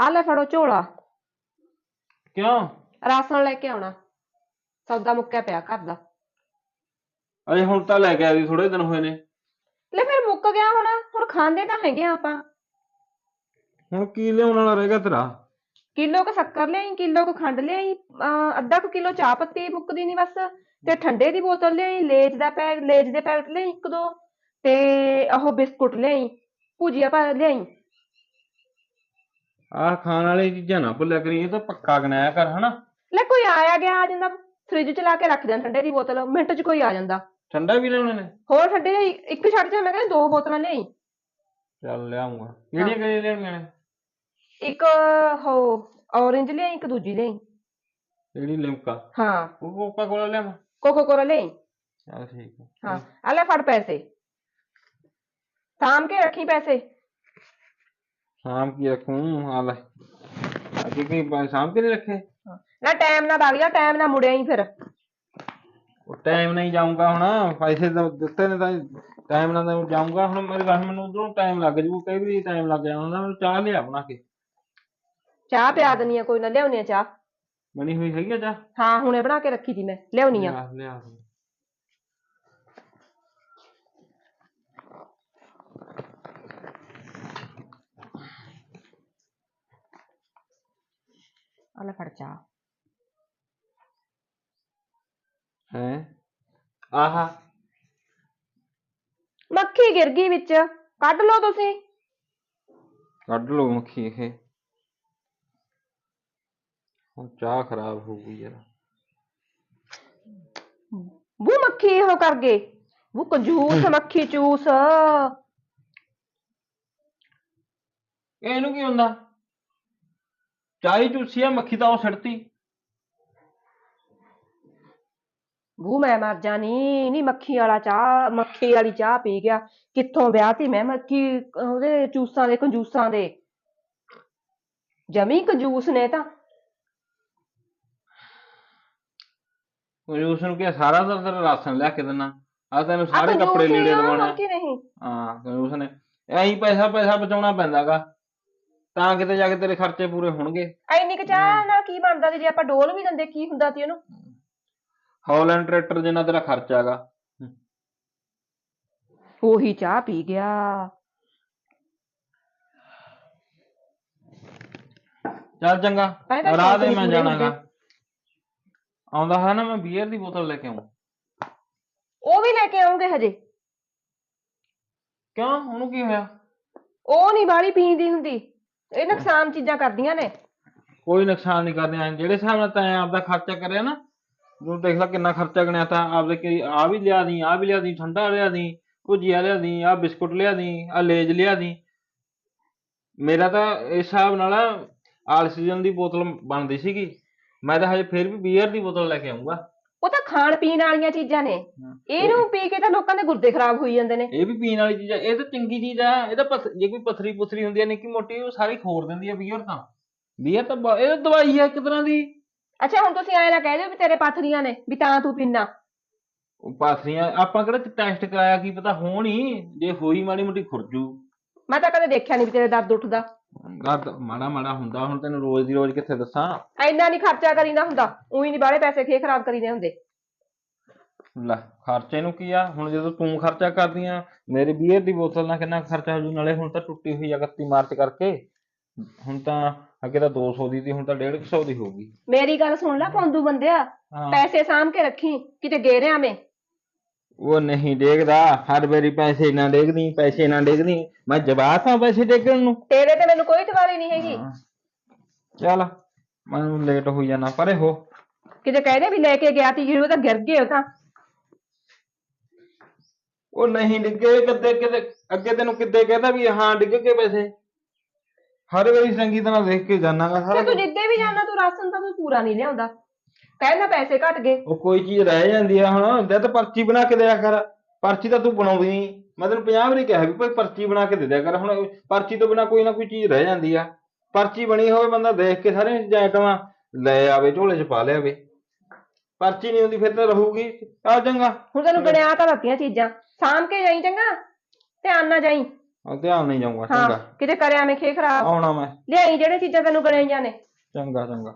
ਆ ਲੈ ਫੜੋ ਝੋਲਾ। ਕਿਉਂ? ਰਾਸ਼ਨ ਲੈ ਕੇ ਆਉਣਾ। ਸੌਦਾ ਮੁੱਕਿਆ ਪਿਆ ਘਰ ਦਾ। ਅਜੇ ਹੁਣ ਤਾਂ ਲੈ ਕੇ ਆਈ ਥੋੜੇ ਦਿਨ ਹੋਏ ਨੇ। ਲੈ ਫਿਰ ਮੁੱਕ ਗਿਆ ਹੁਣ। ਹੁਣ ਖਾਂਦੇ ਤਾਂ ਹੈਗੇ ਆ ਆਪਾਂ। ਹੁਣ ਕੀ ਲਿਆਉਣ ਵਾਲਾ ਰਹਿ ਗਿਆ ਤੇਰਾ? ਕਿਲੋ ਕੁ ਸ਼ੱਕਰ ਲਿਆਈ ਕਿਲੋ ਕੁ ਖੰਡ ਲਿਆਈ ਅਹ ਅੱਧਾ ਕੁ ਕਿਲੋ ਚਾਹ ਪੱਤੀ ਮੁੱਕਦੀ ਨਹੀਂ ਬਸ। ਤੇ ਠੰਡੇ ਦੀ ਬੋਤਲ ਲਿਆਈ ਲੇਜ ਦਾ ਪੈਕ ਲੇਜ ਦੇ ਪੈਕਟ ਲਿਆਈ ਇੱਕ ਦੋ। ਤੇ ਉਹ ਬਿਸਕੁਟ ਲਿਆਈ ਭੁਜੀਆ ਪਾ ਲਿਆਈ। ਆਹ ਖਾਣ ਵਾਲੀ ਚੀਜ਼ਾਂ ਨਾ ਭੁੱਲਿਆ ਕਰੀ ਇਹ ਤਾਂ ਪੱਕਾ ਗਨਾਇਆ ਕਰ ਹਨਾ? ਲੈ ਕੋਈ ਆਇਆ ਗਿਆ ਆ ਜਾਂਦਾ ਫ੍ਰਿਜ ਚ ਲਾ ਕੇ ਰੱਖ ਦਿਆਂ ਠੰਡੇ ਦੀ ਬੋਤਲ ਮਿੰਟ ਚ ਕੋਈ ਆ ਜਾਂਦਾ। ਠੰਡਾ ਵੀ ਲਿਆਉਣੇ ਨੇ? ਹੋਰ ਠੰਡੇ ਇੱਕ ਛੱਡ ਜਾ ਮੈਂ ਕਹਿੰਦਾ ਦੋ ਬੋਤਲਾਂ ਲਿਆਈ। ਚੱਲ ਲਿਆਉਂਗਾ ਕਿਹੜੀਆਂ ਕਿਹੜੀਆਂ ਲਿਆਉਣੀਆਂ ਨੇ? ਇੱਕ ਹੋ ਔਰੇਂਜ ਲਿਆਈ ਇੱਕ ਦੂਜੀ ਲਿਆਈ। ਜਿਹੜੀ ਲਿਮਕਾ? ਹਾਂ। ਉਹ ਕੋਕਾ ਕੋਲਾ ਲਿਆਵਾਂ? ਕੋਕੋ ਕੋਲਾ ਲਿਆਈ। ਚੱਲ ਠੀਕ ਹੈ ਹਾਂ। ਆ ਲੈ ਫੜ ਪੈਸੇ। ਸਾਂਭ ਕੇ ਰੱਖੀ ਪੈਸੇ। ਸ਼ਾਮ ਕੀ ਰੱਖੂੰ? ਆ ਲੈ। ਅੱਗੇ ਕੀ ਪਾ- ਸਾਂਭ ਕੇ ਨਹੀਂ ਰੱਖੇ? ਨਾ ਟਾਈਮ ਨਾਲ ਵਗ ਜਾ ਟਾਈਮ ਨਾਲ ਮੁੜਿਆ ਹੀ ਫਿਰ। ਉਹ ਟਾਈਮ ਨਹੀਂ ਜਾਊਂਗਾ ਹੁਣ। ਪੈਸੇ ਤਾਂ ਦਿੱਤੇ ਨੇ ਤਾਂ ਟਾਈਮ ਨਾਲ ਤਾਂ ਜਾਊਂਗਾ। ਹੁਣ ਮੇਰੇ ਘਰ ਮੈਨੂੰ ਉਧਰੋਂ ਟਾਈਮ ਲੱਗ ਜੂ। ਕਈ ਵਾਰੀ ਟਾਈਮ ਲੱਗ ਜਾਂਦਾ। ਮੈਨੂੰ ਚਾਹ ਲਿਆ ਬਣਾ ਕੇ। ਚਾਹ ਪਿਆ ਦਨੀ ਆ ਕੋਈ ਨਾ ਲਿਆਉਣੀ ਆ ਚਾਹ। ਬਣੀ ਹੋਈ ਹੈਗੀ ਆ ਚਾਹ? ਹਾਂ ਹੁਣੇ ਬਣਾ ਕੇ ਰੱਖੀ ਸੀ ਮੈਂ। ਲਿਆਉਣੀ ਆ। ਲਿਆ ਲਿਆ। ਆ ਲੈ ਫੜ ਚਾਹ ਹੈ ਆਹਾ ਮੱਖੀ ਗਿਰ ਗਈ ਵਿੱਚ ਕੱਢ ਲਓ ਤੁਸੀਂ ਕੱਢ ਲਓ ਮੱਖੀ ਇਹ ਹੁਣ ਚਾਹ ਖਰਾਬ ਹੋ ਗਈ ਯਾਰ ਬੂ ਮੱਖੀ ਉਹ ਕਰ ਗਏ ਕੰਜੂਸ ਮੱਖੀ ਚੂਸ ਇਹਨੂੰ ਕੀ ਹੁੰਦਾ ਚਾਹੀ ਚੂਸੀ ਆ ਮੱਖੀ ਤਾਂ ਉਹ ਸੜਤੀ। ਬੂ ਮੈਂ ਮਰ ਜਾਣੀ ਨਹੀਂ ਮੱਖੀ ਵਾਲਾ ਚਾਹ ਮੱਖੀ ਵਾਲੀ ਚਾਹ ਪੀ ਗਿਆ। ਕਿੱਥੋਂ ਵਿਆਹ ਤੀ ਮੈਂ ਮੱਖੀ ਉਹਦੇ ਚੂਸਾਂ ਦੇ ਕੰਜੂਸਾਂ ਦੇ। ਜਮੀ ਕੰਜੂਸ ਨੇ ਤਾਂ। ਉਸ ਨੂੰ ਕੀ ਸਾਰਾ ਦਾ ਤੇਰਾ ਰਾਸ਼ਨ ਲਿਆ ਕੇ ਦੇਣਾ ਆ ਤੈਨੂੰ ਸਾਰੇ ਕੱਪੜੇ ਕੰਜੂਸ ਲੀੜੇ ਦਵਾਉਣੇ ਹਾਂ ਉਸ ਨੇ। ਐਂ ਪੈਸਾ ਪੈਸਾ ਬਚਾਉਣਾ ਪੈਂਦਾਗਾ। ਤਾਂ ਕਿਤੇ ਜਾ ਕੇ ਤੇਰੇ ਖਰਚੇ ਪੂਰੇ ਹੋਣਗੇ। ਐਨੀ ਕੁ ਚਾਹ ਨਾਲ ਕੀ ਬਣਦਾ ਜੇ ਆਪਾਂ ਡੋਲ ਵੀ ਦਿੰਦੇ ਕੀ ਹੁੰਦਾ ਸੀ ਉਹਨੂੰ? ਹੌਲੈਂਡ ਟਰੈਕਟਰ ਜਿੰਨਾ ਤੇਰਾ ਖਰਚਾ ਹੈਗਾ। ਉਹੀ ਚਾਹ ਪੀ ਗਿਆ। ਚੱਲ ਚੰਗਾ ਤਾਂ ਰਾਹ ਦੇ ਸ਼ੌਕ ਮੈਂ ਪੂਰੇ ਜਾਣਾਗਾ ਹੁੰਦੇ। ਆਉਂਦਾ ਹੈ ਨਾ ਮੈਂ ਬੀਅਰ ਦੀ ਬੋਤਲ ਲੈ ਕੇ ਆਉਂ ਉਹ ਵੀ ਲੈ ਕੇ ਆਉਂਗੇ ਹਜੇ। ਕਿਉਂ? ਉਹਨੂੰ ਕੀ ਹੋਇਆ? ਉਹ ਨਹੀਂ ਬਾਹਲੀ ਪੀਂਦੀ ਹੁੰਦੀ। ਇਹ ਨੁਕਸਾਨ ਚੀਜ਼ਾਂ ਕਰਦੀਆਂ ਨੇ। ਕੋਈ ਨੁਕਸਾਨ ਨਹੀਂ ਕਰਦੇ ਆਂ ਜਿਹੜੇ ਹਿਸਾਬ ਨਾਲ ਤੈਂ ਆਪਦਾ ਖਰਚਾ ਕਰਿਆ ਨਾ, ਤੂੰ ਦੇਖ ਲੈ ਕਿੰਨਾ ਖਰਚਾ ਗਣਿਆ ਤਾਂ ਆਪਦੇ ਕਿ ਆ ਵੀ ਲਿਆ ਦੀ ਆ ਵੀ ਲਿਆ ਦੀ, ਠੰਡਾ ਲਿਆ ਦੀ ਭੁਜੀਆ ਲਿਆ ਦੀ ਆ ਬਿਸਕੁਟ ਲਿਆ ਦੀ ਆ ਲੇਜ ਲਿਆ ਦੀ। ਮੇਰਾ ਤਾਂ ਇਸ ਹਿਸਾਬ ਨਾਲ ਆਕਸੀਜਨ ਦੀ ਬੋਤਲ ਬਣਦੀ ਸੀਗੀ। ਮੈਂ ਤਾਂ ਹਜੇ ਫਿਰ ਵੀ ਬੀਅਰ ਦੀ ਬੋਤਲ ਲੈ ਕੇ ਆਉਂਗਾ ਉਹ ਤਾਂ ਖਾਣ ਪੀਣ ਵਾਲੀਆਂ ਚੀਜ਼ਾਂ ਨੇ। ਇਹਨੂੰ ਪੀ ਕੇ ਤਾਂ ਲੋਕਾਂ ਦੇ ਗੁਰਦੇ ਖਰਾਬ ਹੋਈ ਜਾਂਦੇ ਨੇ। ਇਹ ਵੀ ਪੀਣ ਵਾਲੀ ਚੀਜ਼ ਆ। ਇਹ ਤਾਂ ਚੰਗੀ ਚੀਜ਼ ਆ। ਇਹ ਤਾਂ ਪਥ- ਜੇ ਕੋਈ ਪਥਰੀ ਪੁਥਰੀ ਹੁੰਦੀ ਆ ਨਿੱਕੀ ਮੋਟੀ ਉਹ ਸਾਰੀ ਖੋਰ ਦਿੰਦੀ ਆ ਬੀਅਰ ਤਾਂ। ਬੀਅਰ ਤਾਂ ਬ- ਇਹ ਤਾਂ ਦਵਾਈ ਆ ਇੱਕ ਤਰ੍ਹਾਂ ਦੀ। ਅੱਛਾ ਹੁਣ ਤੁਸੀਂ ਐਂ ਨਾ ਕਹਿ ਦਿਓ ਵੀ ਤੇਰੇ ਪਾਥਰੀਆਂ ਨੇ ਵੀ ਤਾਂ ਤੂੰ ਪੀਣਾ ਉਹ ਪਾਥਰੀਆਂ ਆਪਾਂ ਕਿਹੜਾ ਟੈਸਟ ਕਰਾਇਆ ਕੀ ਪਤਾ ਹੋਣ। ਜੇ ਹੋਈ ਮਾੜੀ ਮੋਟੀ ਖੁਰਜੂ ਮੈਂ ਤਾਂ ਕਦੇ ਦੇਖਿਆ ਨਹੀਂ ਵੀ ਤੇਰੇ ਦਰਦ ਉੱਠਦਾ। ਦਰਦ ਮਾੜਾ ਮਾੜਾ ਹੁੰਦਾ ਹੁਣ ਤੈਨੂੰ ਰੋਜ਼ ਦੀ ਰੋਜ਼ ਕਿੱਥੇ ਦੱਸਾਂ? ਐਨਾ ਨਹੀਂ ਖਰਚਾ ਕਰੀਦਾ ਹੁੰਦਾ ਉਹੀ ਨਹੀਂ ਬਾਹਲੇ ਪੈਸੇ ਖੇ ਖਰਾਬ ਕਰੀਦੇ ਹੁੰਦੇ। ਲੈ ਖਰਚੇ ਨੂੰ ਕੀ ਆ? ਹੁਣ ਜਦੋਂ ਤੂੰ ਖਰਚਾ ਕਰਦੀ ਆ ਮੇਰੇ ਬੀਅਰ ਦੀ ਬੋਤਲ ਨਾਲ ਕਿੰਨਾ ਖਰਚਾ ਹੋ ਜੂ ਨਾਲੇ ਹੁਣ ਤਾਂ ਟੁੱਟੀ ਹੋਈ ਆ 31 ਮਾਰਚ ਕਰਕੇ। ਹੁਣ ਤਾਂ ਅੱਗੇ ਤਾਂ 200 ਦੀ ਤੀ ਹੁਣ ਤਾਂ 150 ਦੀ ਹੋਊਗੀ ਮੇਰੀ ਗੱਲ ਸੁਣ ਲੈ ਪੌਂਦੂ ਬੰਦਿਆ ਹਾਂ। ਪੈਸੇ ਸਾਂਭ ਕੇ ਰੱਖੀ ਕਿਤੇ ਗੇਰਿਆਂ ਮੇ। ਉਹ ਨਹੀਂ ਡੇਗਦਾ ਹਰ ਵਾਰੀ ਪੈਸੇ ਨਾ ਡੇਗਦੀ ਪੈਸੇ ਨਾ ਡੇਗਦੀ ਮੈਂ ਜਵਾਬ ਪੈਸੇ ਡੇਗਣ ਨੂੰ। ਤੇਰੇ ਤੇ ਮੈਨੂੰ ਕੋਈ ਤਵਾਰੀ ਨਹੀਂ ਹੈਗੀ। ਚੱਲ ਮੈਨੂੰ ਲੇਟ ਹੋਈ ਜਾਣਾ ਪਰੇ ਹੋ। ਕਿਤੇ ਕਹਦੇ ਵੀ ਲੈ ਕੇ ਗਿਆ ਤੀ ਜਿਹੜੇ ਤਾਂ ਗਿਰ ਗਏ ਉਹ ਤਾਂ। ਉਹ ਨਹੀਂ ਡਿੱਗੇ ਕਿੱਦੇ ਕਿਤੇ ਅੱਗੇ ਤੈਨੂੰ ਕਿੱਦੇ ਕਹਿਦਾ ਵੀ ਹਾਂ ਡਿੱਗ ਕੇ ਪੈਸੇ। ਹਰ ਵਾਰੀ ਚੰਗੀ ਤਰ੍ਹਾਂ ਦੇਖ ਕੇ ਜਾਣਾਗਾ ਤੇ ਸਾਰਾ ਤੂੰ ਕੁਛ। ਜਿੱਦੇ ਵੀ ਜਾਣਾ ਤੂੰ ਰਾਸ਼ਨ ਤਾਂ ਤੂੰ ਪੂਰਾ ਨਹੀਂ ਲਿਆਉਂਦਾ। ਪਹਿਲਾਂ ਪੈਸੇ ਘਟ ਗਏ। ਉਹ ਕੋਈ ਚੀਜ਼ ਰਹਿ ਜਾਂਦੀ ਆ ਹੁਣ ਦੇ ਤਾਂ ਪਰਚੀ ਬਣਾ ਕੇ ਦਿਆ ਕਰ। ਪਰਚੀ ਤਾਂ ਤੂੰ ਬਣਾਉਂਦੀ ਨਹੀਂ। ਮੈਂ ਤੈਨੂੰ 50 ਵਾਰੀ ਕਿਹਾ ਵੀ ਭਾਈ ਪਰਚੀ ਬਣਾ ਕੇ ਦੇ ਦਿਆ ਕਰ। ਹੁਣ ਪਰਚੀ ਤੋਂ ਬਿਨਾ ਕੋਈ ਨਾ ਕੋਈ ਚੀਜ਼ ਰਹਿ ਜਾਂਦੀ ਆ। ਪਰਚੀ ਬਣੀ ਹੋਵੇ ਬੰਦਾ ਦੇਖ ਕੇ ਸਾਰੇ ਆਈਟਮਾਂ ਲੈ ਆਵੇ ਝੋਲੇ 'ਚ ਪਾ ਲਿਆਵੇ ਪਰਚੀ ਨਹੀਂ ਹੁੰਦੀ ਫਿਰ ਤਾਂ ਰਹੂਗੀ। ਆ ਚੰਗਾ। ਹੁਣ ਤੈਨੂੰ ਗਣਿਆ ਤਾਂ ਦਿੱਤੀਆਂ ਚੀਜ਼ਾਂ। ਸਾਂਭ ਕੇ ਜਾਈ ਚੰਗਾ। ਧਿਆਨ ਨਾਲ ਜਾਈ। ਆ ਧਿਆਨ ਨਹੀਂ ਜਾਊਗਾ ਹਾਂ ਚੰਗਾ। ਕਿਤੇ ਕਰਿਆ ਮੈਂ ਖੇ ਖਰਾਬ। ਆਉਣਾ ਮੈਂ। ਲਿਆਈ ਜਿਹੜੇ ਚੀਜ਼ਾਂ ਤੈਨੂੰ ਗਣਾਈਆਂ ਨੇ। ਚੰਗਾ ਚੰਗਾ।